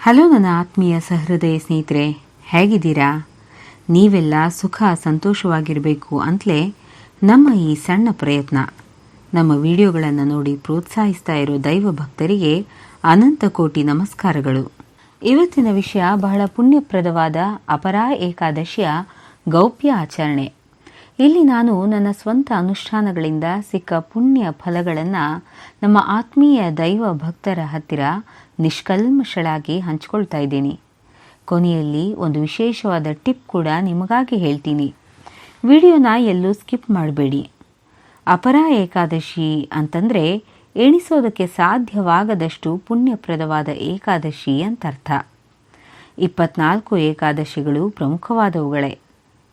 Hello ನನ್ನ ಆತ್ಮೀಯ ಸಹೃದಯ ಸ್ನೇಹಿತರೆ ಹೇಗಿದ್ದೀರಾ? ನೀವೆಲ್ಲ ಸುಖ ಸಂತೋಷವಾಗಿರಬೇಕು ಅಂತಲೇ ನಮ್ಮ ಈ ಸಣ್ಣ ಪ್ರಯತ್ನ. ನಮ್ಮ ವಿಡಿಯೋಗಳನ್ನು ನೋಡಿ ಪ್ರೋತ್ಸಾಹಿಸ್ತಾ ಇರೋ ದೈವ ಭಕ್ತರಿಗೆ ಅನಂತ ಕೋಟಿ ನಮಸ್ಕಾರಗಳು. ಇವತ್ತಿನ ವಿಷಯ ಬಹಳ ಪುಣ್ಯಪ್ರದವಾದ ಅಪರಾ ಏಕಾದಶಿಯ ಗೌಪ್ಯ ಆಚರಣೆ. ಇಲ್ಲಿ ನಾನು ನನ್ನ ಸ್ವಂತ ಅನುಷ್ಠಾನಗಳಿಂದ ಸಿಕ್ಕ ಪುಣ್ಯ ಫಲಗಳನ್ನು ನಮ್ಮ ಆತ್ಮೀಯ ದೈವ ಭಕ್ತರ ಹತ್ತಿರ ನಿಷ್ಕಲ್ಮಶಳಾಗಿ ಹಂಚ್ಕೊಳ್ತಾ ಇದ್ದೀನಿ. ಕೊನೆಯಲ್ಲಿ ಒಂದು ವಿಶೇಷವಾದ ಟಿಪ್ ಕೂಡ ನಿಮಗಾಗಿ ಹೇಳ್ತೀನಿ. ವಿಡಿಯೋನ ಎಲ್ಲೂ ಸ್ಕಿಪ್ ಮಾಡಬೇಡಿ. ಅಪರ ಏಕಾದಶಿ ಅಂತಂದರೆ ಎಣಿಸೋದಕ್ಕೆ ಸಾಧ್ಯವಾಗದಷ್ಟು ಪುಣ್ಯಪ್ರದವಾದ ಏಕಾದಶಿ ಅಂತರ್ಥ. ಇಪ್ಪತ್ನಾಲ್ಕು ಏಕಾದಶಿಗಳು ಪ್ರಮುಖವಾದವುಗಳೇ.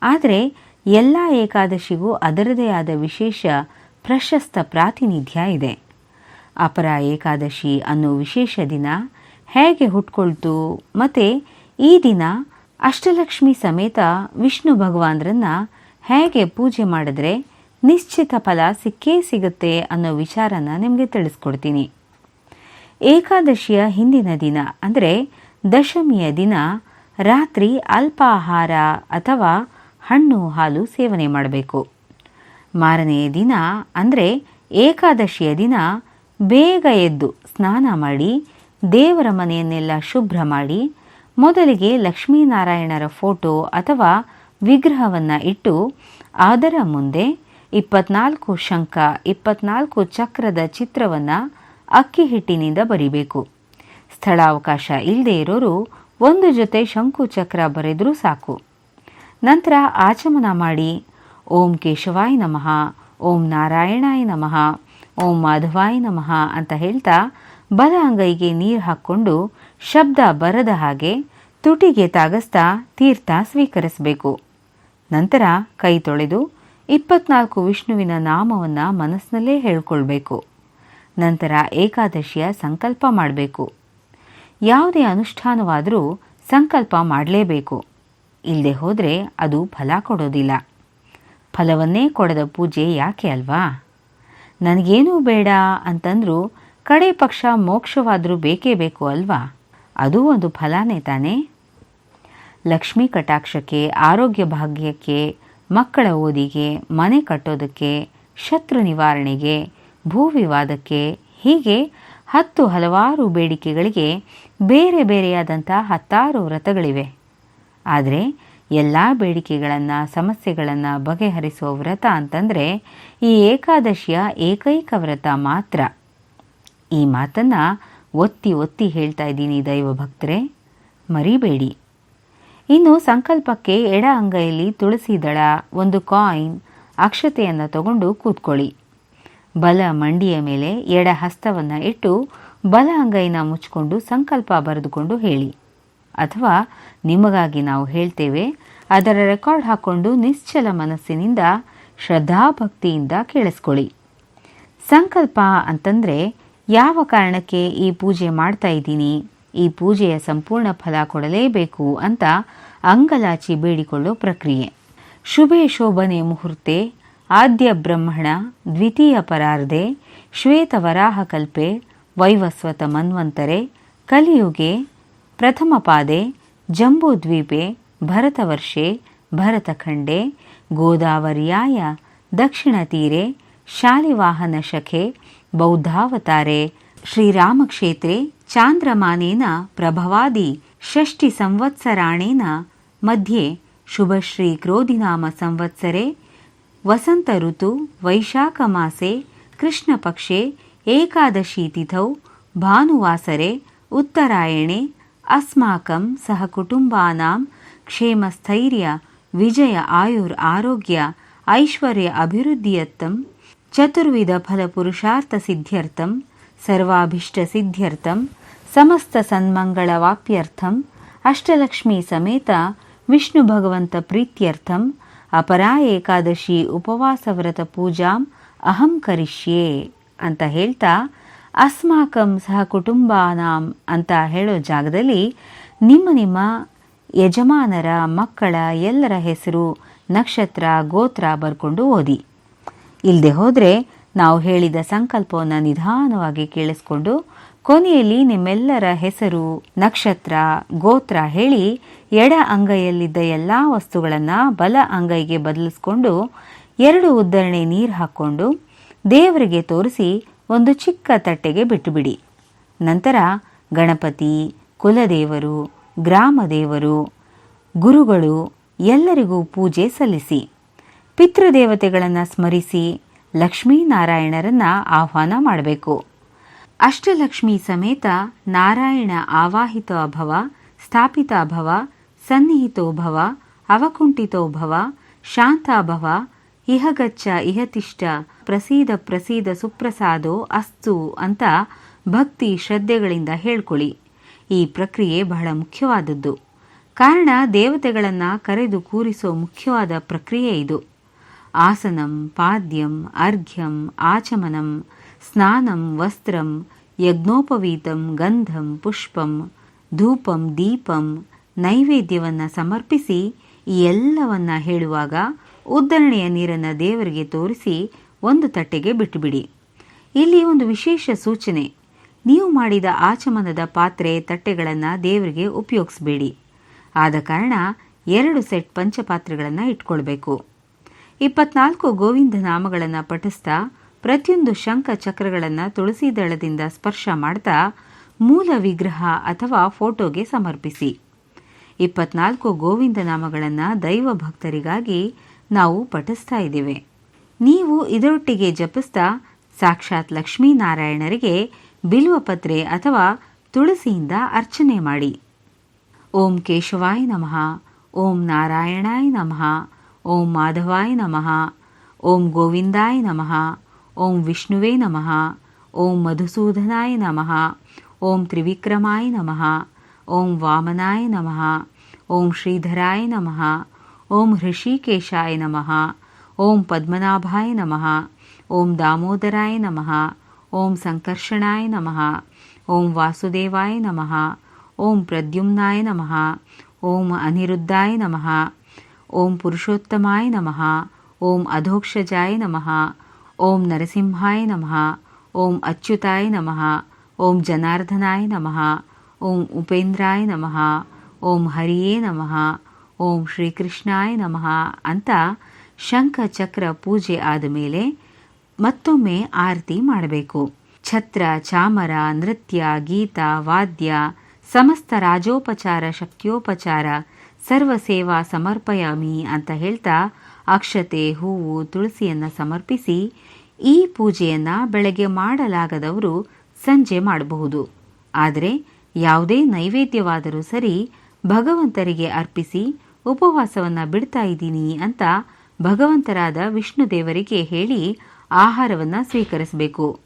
ಆದರೆ ಎಲ್ಲ ಏಕಾದಶಿಗೂ ಅದರದೇ ಆದ ವಿಶೇಷ ಪ್ರಶಸ್ತ ಪ್ರಾತಿನಿಧ್ಯ ಇದೆ. ಅಪರ ಏಕಾದಶಿ ಅನ್ನೋ ವಿಶೇಷ ದಿನ ಹೇಗೆ ಹುಟ್ಕೊಳ್ತು ಮತ್ತು ಈ ದಿನ ಅಷ್ಟಲಕ್ಷ್ಮಿ ಸಮೇತ ವಿಷ್ಣು ಭಗವಾನ್ರನ್ನ ಹೇಗೆ ಪೂಜೆ ಮಾಡಿದ್ರೆ ನಿಶ್ಚಿತ ಫಲ ಸಿಕ್ಕೇ ಸಿಗುತ್ತೆ ಅನ್ನೋ ವಿಚಾರನ ನಿಮಗೆ ತಿಳಿಸ್ಕೊಡ್ತೀನಿ. ಏಕಾದಶಿಯ ಹಿಂದಿನ ದಿನ, ಅಂದರೆ ದಶಮಿಯ ದಿನ, ರಾತ್ರಿ ಅಲ್ಪಾಹಾರ ಅಥವಾ ಹಣ್ಣು ಹಾಲು ಸೇವನೆ ಮಾಡಬೇಕು. ಮಾರನೆಯ ದಿನ, ಅಂದರೆ ಏಕಾದಶಿಯ ದಿನ, ಬೇಗ ಎದ್ದು ಸ್ನಾನ ಮಾಡಿ, ದೇವರ ಮನೆಯನ್ನೆಲ್ಲ ಶುಭ್ರ ಮಾಡಿ, ಮೊದಲಿಗೆ ಲಕ್ಷ್ಮೀನಾರಾಯಣರ ಫೋಟೋ ಅಥವಾ ವಿಗ್ರಹವನ್ನು ಇಟ್ಟು ಅದರ ಮುಂದೆ ಇಪ್ಪತ್ನಾಲ್ಕು ಶಂಖ, ಇಪ್ಪತ್ನಾಲ್ಕು ಚಕ್ರದ ಚಿತ್ರವನ್ನು ಅಕ್ಕಿ ಹಿಟ್ಟಿನಿಂದ ಬರಿಬೇಕು. ಸ್ಥಳಾವಕಾಶ ಇಲ್ಲದೆ ಇರೋರು ಒಂದು ಜೊತೆ ಶಂಕು ಚಕ್ರ ಬರೆದರೂ ಸಾಕು. ನಂತರ ಆಚಮನ ಮಾಡಿ, ಓಂ ಕೇಶವಾಯ ನಮಃ, ಓಂ ನಾರಾಯಣಾಯ ನಮಃ, ಓಂ ಮಾಧವಾಯ ನಮಃ ಅಂತ ಹೇಳ್ತಾ ಬಲ ಅಂಗೈಗೆ ನೀರು ಹಾಕ್ಕೊಂಡು ಶಬ್ದ ಬರದ ಹಾಗೆ ತುಟಿಗೆ ತಾಗಸ್ತಾ ತೀರ್ಥ ಸ್ವೀಕರಿಸಬೇಕು. ನಂತರ ಕೈ ತೊಳೆದು ಇಪ್ಪತ್ನಾಲ್ಕು ವಿಷ್ಣುವಿನ ನಾಮವನ್ನು ಮನಸ್ಸಿನಲ್ಲೇ ಹೇಳ್ಕೊಳ್ಬೇಕು. ನಂತರ ಏಕಾದಶಿಯ ಸಂಕಲ್ಪ ಮಾಡಬೇಕು. ಯಾವುದೇ ಅನುಷ್ಠಾನವಾದರೂ ಸಂಕಲ್ಪ ಮಾಡಲೇಬೇಕು. ಇಲ್ಲದೆ ಹೋದರೆ ಅದು ಫಲ ಕೊಡೋದಿಲ್ಲ. ಫಲವನ್ನೇ ಕೊಡದ ಪೂಜೆ ಯಾಕೆ ಅಲ್ವಾ? ನನಗೇನೂ ಬೇಡ ಅಂತಂದರೂ ಕಡೆ ಪಕ್ಷ ಮೋಕ್ಷವಾದರೂ ಬೇಕೇ ಬೇಕು ಅಲ್ವಾ? ಅದು ಒಂದು ಫಲಾನೇ ತಾನೇ? ಲಕ್ಷ್ಮೀ ಕಟಾಕ್ಷಕ್ಕೆ, ಆರೋಗ್ಯ ಭಾಗ್ಯಕ್ಕೆ, ಮಕ್ಕಳ ಓದಿಗೆ, ಮನೆ ಕಟ್ಟೋದಕ್ಕೆ, ಶತ್ರು ನಿವಾರಣೆಗೆ, ಭೂ ವಿವಾದಕ್ಕೆ, ಹೀಗೆ ಹತ್ತು ಹಲವಾರು ಬೇಡಿಕೆಗಳಿಗೆ ಬೇರೆ ಬೇರೆಯಾದಂಥ ಹತ್ತಾರು ವ್ರತಗಳಿವೆ. ಆದರೆ ಎಲ್ಲ ಬೇಡಿಕೆಗಳನ್ನು, ಸಮಸ್ಯೆಗಳನ್ನು ಬಗೆಹರಿಸುವ ವ್ರತ ಅಂತಂದರೆ ಈ ಏಕಾದಶಿಯ ಏಕೈಕ ವ್ರತ ಮಾತ್ರ. ಈ ಮಾತನ್ನು ಒತ್ತಿ ಒತ್ತಿ ಹೇಳ್ತಾ ಇದ್ದೀನಿ ದೈವ ಭಕ್ತರೇ ಮರಿಬೇಡಿ. ಇನ್ನು ಸಂಕಲ್ಪಕ್ಕೆ ಎಡ ಅಂಗೈಯಲ್ಲಿ ತುಳಸಿ ದಳ ಒಂದು ಕಾಯಿನ್ ಅಕ್ಷತೆಯನ್ನು ತಗೊಂಡು ಕೂತ್ಕೊಳ್ಳಿ. ಬಲ ಮಂಡಿಯ ಮೇಲೆ ಎಡ ಹಸ್ತವನ್ನು ಇಟ್ಟು ಬಲ ಅಂಗೈನ ಮುಚ್ಚಿಕೊಂಡು ಸಂಕಲ್ಪ ಬರೆದುಕೊಂಡು ಹೇಳಿ. ಅಥವಾ ನಿಮಗಾಗಿ ನಾವು ಹೇಳ್ತೇವೆ, ಅದರ ರೆಕಾರ್ಡ್ ಹಾಕ್ಕೊಂಡು ನಿಶ್ಚಲ ಮನಸ್ಸಿನಿಂದ ಶ್ರದ್ಧಾಭಕ್ತಿಯಿಂದ ಕೇಳಿಸ್ಕೊಳ್ಳಿ. ಸಂಕಲ್ಪ ಅಂತಂದರೆ ಯಾವ ಕಾರಣಕ್ಕೆ ಈ ಪೂಜೆ ಮಾಡ್ತಾ ಇದ್ದೀನಿ? ಈ ಪೂಜೆಯ ಸಂಪೂರ್ಣ ಫಲ ಕೊಡಲೇಬೇಕು ಅಂತ ಅಂಗಲಾಚಿ ಬೇಡಿಕೊಳ್ಳೋ ಪ್ರಕ್ರಿಯೆ. ಶುಭೆ ಶೋಭನೆ ಮುಹೂರ್ತೆ, ಆದ್ಯ ಬ್ರಹ್ಮಣ, ದ್ವಿತೀಯ ಪರಾರ್ಧೆ ಶ್ವೇತವರಾಹಕಲ್ಪೆ ವೈವಸ್ವತ ಮನ್ವಂತರೆ, ಕಲಿಯುಗೆ, ಪ್ರಥಮ ಪ್ರಥಮಪಾದೆ ಜಂಬೂದ್ವೀಪೆ ಭರತವರ್ಷೆ ಭರತಖಂಡೆ ಗೋದಾವರಿಯಾಯ, ದಕ್ಷಿಣ ತೀರೆ, ಶಾಲಿವಾಹನ ಶಖೆ, ಬೌದ್ಧಾವತಾರೆ, ಶ್ರೀರಾಮಕ್ಷೇತ್ರೆ ಚಾಂದ್ರಮಾನೇನ ಪ್ರಭವಾದಿ ಷಷ್ಟಿ ಸಂವತ್ಸರಾಣೇನ ಮಧ್ಯೆ ಶುಭಶ್ರೀ ಕ್ರೋಧಿನಾಮ ಸಂವತ್ಸರೆ, ವಸಂತ ಋತು, ವೈಶಾಖ ಮಾಸೆ ಕೃಷ್ಣಪಕ್ಷೆ ಏಕಾದಶಿ ತಿಥೌ, ಭಾನುವಾಸರೆ, ಉತ್ತರಾಯಣೆ, ಅಸ್ಮಾಕಂ ಸಹ ಕುಟುಂಬಾನಾಂ ವಿಜಯ ಸಮಸ್ತ ಸಮಸ್ತ ಸನ್ಮಂಗಳವಾಪ್ಯರ್ಥಂ ಅಷ್ಟಲಕ್ಷ್ಮೀ ಸಮೇತ ವಿಷ್ಣು ಭಗವಂತ ಪ್ರೀತ್ಯರ್ಥಂ ಅಪರಾ ಏಕಾದಶಿ ಉಪವಾಸ ವ್ರತ ಪೂಜಾಂ, ಅಹಂ ಕರಿಷ್ಯೆ ಅಂತ ಹೇಳ್ತಾ ಅಸ್ಮಾಕಂ ಸಹ ಕುಟುಂಬಾನಾಂ ಅಂತ ಹೇಳೋ ಜಾಗದಲ್ಲಿ ನಿಮ್ಮ ನಿಮ್ಮ ಯಜಮಾನರ ಮಕ್ಕಳ ಎಲ್ಲರ ಹೆಸರು ನಕ್ಷತ್ರ ಗೋತ್ರ ಬರ್ಕೊಂಡು ಓದಿ. ಇಲ್ಲದೆ ಹೋದರೆ ನಾವು ಹೇಳಿದ ಸಂಕಲ್ಪವನ್ನು ನಿಧಾನವಾಗಿ ಕೇಳಿಸ್ಕೊಂಡು ಕೊನೆಯಲ್ಲಿ ನಿಮ್ಮೆಲ್ಲರ ಹೆಸರು, ನಕ್ಷತ್ರ, ಗೋತ್ರ ಹೇಳಿ ಎಡ ಅಂಗೈಯಲ್ಲಿದ್ದ ಎಲ್ಲ ವಸ್ತುಗಳನ್ನು ಬಲ ಅಂಗೈಗೆ ಬದಲಿಸ್ಕೊಂಡು ಎರಡು ಉದ್ದರಣೆ ನೀರು ಹಾಕ್ಕೊಂಡು ದೇವರಿಗೆ ತೋರಿಸಿ ಒಂದು ಚಿಕ್ಕ ತಟ್ಟೆಗೆ ಬಿಟ್ಟುಬಿಡಿ. ನಂತರ ಗಣಪತಿ, ಕುಲದೇವರು, ಗ್ರಾಮದೇವರು, ಗುರುಗಳು ಎಲ್ಲರಿಗೂ ಪೂಜೆ ಸಲ್ಲಿಸಿ, ಪಿತೃದೇವತೆಗಳನ್ನು ಸ್ಮರಿಸಿ ಲಕ್ಷ್ಮೀನಾರಾಯಣರನ್ನ ಆಹ್ವಾನ ಮಾಡಬೇಕು. ಅಷ್ಟಲಕ್ಷ್ಮಿ ಸಮೇತ ನಾರಾಯಣ ಆವಾಹಿತ ಅಭವ ಸ್ಥಾಪಿತ ಅಭವ ಸನ್ನಿಹಿತೋ ಭವ, ಅವಕುಂಠಿತೋ ಭವ ಶಾಂತಾಭವ ಇಹಗಚ್ಚ ಇಹತಿಷ್ಠ ಪ್ರಸೀದ ಪ್ರಸೀದ ಸುಪ್ರಸಾದೋ ಅಸ್ತು ಅಂತ ಭಕ್ತಿ ಶ್ರದ್ಧೆಗಳಿಂದ ಹೇಳ್ಕೊಳ್ಳಿ. ಈ ಪ್ರಕ್ರಿಯೆ ಬಹಳ ಮುಖ್ಯವಾದದ್ದು. ಕಾರಣ ದೇವತೆಗಳನ್ನು ಕರೆದು ಕೂರಿಸೋ ಮುಖ್ಯವಾದ ಪ್ರಕ್ರಿಯೆ ಇದು. ಆಸನಂ, ಪಾದ್ಯಂ, ಅರ್ಘ್ಯಂ, ಆಚಮನಂ, ಸ್ನಾನಂ, ವಸ್ತ್ರಂ, ಯಜ್ಞೋಪವೀತಂ, ಗಂಧಂ, ಪುಷ್ಪಂ, ಧೂಪಂ, ದೀಪಂ ನೈವೇದ್ಯವನ್ನು ಸಮರ್ಪಿಸಿ ಈ ಎಲ್ಲವನ್ನ ಹೇಳುವಾಗ ಉದ್ದರಣೆಯ ನೀರನ್ನು ದೇವರಿಗೆ ತೋರಿಸಿ ಒಂದು ತಟ್ಟೆಗೆ ಬಿಟ್ಟುಬಿಡಿ. ಇಲ್ಲಿ ಒಂದು ವಿಶೇಷ ಸೂಚನೆ. ನೀವು ಮಾಡಿದ ಆಚಮನದ ಪಾತ್ರೆ, ತಟ್ಟೆಗಳನ್ನು ದೇವರಿಗೆ ಉಪಯೋಗಿಸಬೇಡಿ. ಆದ ಕಾರಣ ಎರಡು ಸೆಟ್ ಪಂಚಪಾತ್ರೆಗಳನ್ನು ಇಟ್ಕೊಳ್ಬೇಕು. ಇಪ್ಪತ್ನಾಲ್ಕು ಗೋವಿಂದ ನಾಮಗಳನ್ನು ಪಠಿಸ್ತಾ, ಪ್ರತಿಯೊಂದು ಶಂಖ ಚಕ್ರಗಳನ್ನು ತುಳಸಿ ದಳದಿಂದ ಸ್ಪರ್ಶ ಮಾಡ್ತಾ, ಮೂಲ ವಿಗ್ರಹ ಅಥವಾ ಫೋಟೋಗೆ ಸಮರ್ಪಿಸಿ. ಇಪ್ಪತ್ನಾಲ್ಕು ಗೋವಿಂದ ನಾಮಗಳನ್ನು ದೈವ ಭಕ್ತರಿಗಾಗಿ ನಾವು ಪಠಿಸ್ತಾ ಇದ್ದೇವೆ. ನೀವು ಇದರೊಟ್ಟಿಗೆ ಜಪಿಸ್ತಾ, ಸಾಕ್ಷಾತ್ ಲಕ್ಷ್ಮೀನಾರಾಯಣರಿಗೆ ಬಿಲ್ವಪತ್ರೆ ಅಥವಾ ತುಳಸಿಯಿಂದ ಅರ್ಚನೆ ಮಾಡಿ. ಓಂ ಕೇಶವಾಯ ನಮಃ, ಓಂ ನಾರಾಯಣಾಯ ನಮಃ. ಓಂ ಮಾಧವಾಯ ನಮಃ ಓಂ ಗೋವಿಂದಾಯ ನಮಃ ಓಂ ವಿಷ್ಣುವೇ ನಮಃ ಓಂ ಮಧುಸೂದನಾಯ ನಮಃ ಓಂ ತ್ರಿವಿಕ್ರಮಾಯ ನಮಃ ಓಂ ವಾಮನಾಯ ನಮಃ ಓಂ ಶ್ರೀಧರಾಯ ನಮಃ ಓಂ ಹೃಷಿಕೇಶಾಯ ನಮಃ ಓಂ ಪದ್ಮನಾಭಾಯ ನಮಃ ಓಂ ದಾಮೋದರಾಯ ನಮಃ ಓಂ ಸಂಕರ್ಷಣಾಯ ನಮಃ ಓಂ ವಾಸುದೇವಾಯ ನಮಃ ಓಂ ಪ್ರದ್ಯುಮ್ನಾಯ ನಮಃ ಓಂ ಅನಿರುದ್ಧಾಯ ನಮಃ ಓಂ ಪುರುಷೋತ್ತಮಾಯ ನಮಃ, ಓಂ ಅಧೋಕ್ಷಜಾಯ ನಮಃ, ಓಂ ನರಸಿಂಹಾಯ ನಮಃ, ಓಂ ಅಚ್ಯುತಾಯ ನಮಃ, ಓಂ ಜನಾರ್ದನಾಯ ನಮಃ, ಓಂ ಉಪೇಂದ್ರಾಯ ನಮಃ, ಓಂ ಹರಿಯೇ ನಮಃ, ಓಂ ಶ್ರೀಕೃಷ್ಣಾಯ ನಮಃ ಅಂತ ಶಂಖ ಚಕ್ರ ಪೂಜೆ ಆದ ಮೇಲೆ ಮತ್ತೊಮ್ಮೆ ಆರತಿ ಮಾಡಬೇಕು. ಛತ್ರ, ಚಾಮರ, ನೃತ್ಯ, ಗೀತ, ವಾದ್ಯ, ಸಮಸ್ತ ರಾಜೋಪಚಾರ, ಶಕ್ತಿಯೋಪಚಾರ ಸರ್ವ ಸೇವಾ ಸಮರ್ಪಯಾಮಿ ಅಂತ ಹೇಳ್ತಾ ಅಕ್ಷತೆ, ಹೂವು, ತುಳಸಿಯನ್ನು ಸಮರ್ಪಿಸಿ ಈ ಪೂಜೆಯನ್ನು ಬೆಳಗ್ಗೆ ಮಾಡಲಾಗದವರು ಸಂಜೆ ಮಾಡಬಹುದು. ಆದರೆ ಯಾವುದೇ ನೈವೇದ್ಯವಾದರೂ ಸರಿ ಭಗವಂತರಿಗೆ ಅರ್ಪಿಸಿ ಉಪವಾಸವನ್ನು ಬಿಡ್ತಾ ಇದ್ದೀನಿ ಅಂತ ಭಗವಂತರಾದ ವಿಷ್ಣು ದೇವರಿಗೆ ಹೇಳಿ ಆಹಾರವನ್ನು ಸ್ವೀಕರಿಸಬೇಕು.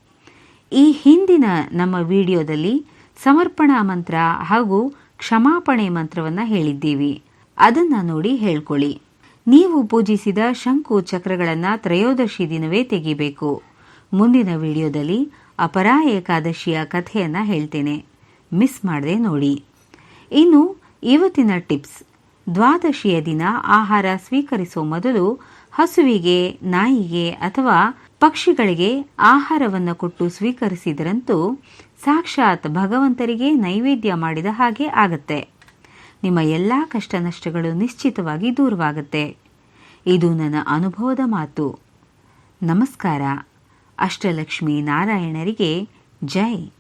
ಈ ಹಿಂದಿನ ನಮ್ಮ ವಿಡಿಯೋದಲ್ಲಿ ಸಮರ್ಪಣಾ ಮಂತ್ರ ಹಾಗೂ ಕ್ಷಮಾಪಣೆ ಮಂತ್ರವನ್ನು ಹೇಳಿದ್ದೀವಿ. ಅದನ್ನು ನೋಡಿ ಹೇಳ್ಕೊಳ್ಳಿ. ನೀವು ಪೂಜಿಸಿದ ಶಂಕು ಚಕ್ರಗಳನ್ನು ತ್ರಯೋದಶಿ ದಿನವೇ ತೆಗಿಬೇಕು. ಮುಂದಿನ ವಿಡಿಯೋದಲ್ಲಿ ಅಪರಾ ಏಕಾದಶಿಯ ಕಥೆಯನ್ನು ಹೇಳ್ತೇನೆ. ಮಿಸ್ ಮಾಡದೆ ನೋಡಿ. ಇನ್ನು ಇವತ್ತಿನ ಟಿಪ್ಸ್. ದ್ವಾದಶಿಯ ದಿನ ಆಹಾರ ಸ್ವೀಕರಿಸುವ ಮೊದಲು ಹಸುವಿಗೆ, ನಾಯಿಗೆ ಅಥವಾ ಪಕ್ಷಿಗಳಿಗೆ ಆಹಾರವನ್ನು ಕೊಟ್ಟು ಸ್ವೀಕರಿಸಿದರಂತೂ ಸಾಕ್ಷಾತ್ ಭಗವಂತರಿಗೆ ನೈವೇದ್ಯ ಮಾಡಿದ ಹಾಗೆ ಆಗತ್ತೆ. ನಿಮ್ಮ ಎಲ್ಲ ಕಷ್ಟ ನಷ್ಟಗಳು ನಿಶ್ಚಿತವಾಗಿ ದೂರವಾಗುತ್ತೆ. ಇದು ನನ್ನ ಅನುಭವದ ಮಾತು. ನಮಸ್ಕಾರ. ಅಷ್ಟಲಕ್ಷ್ಮಿ ನಾರಾಯಣರಿಗೆ ಜೈ.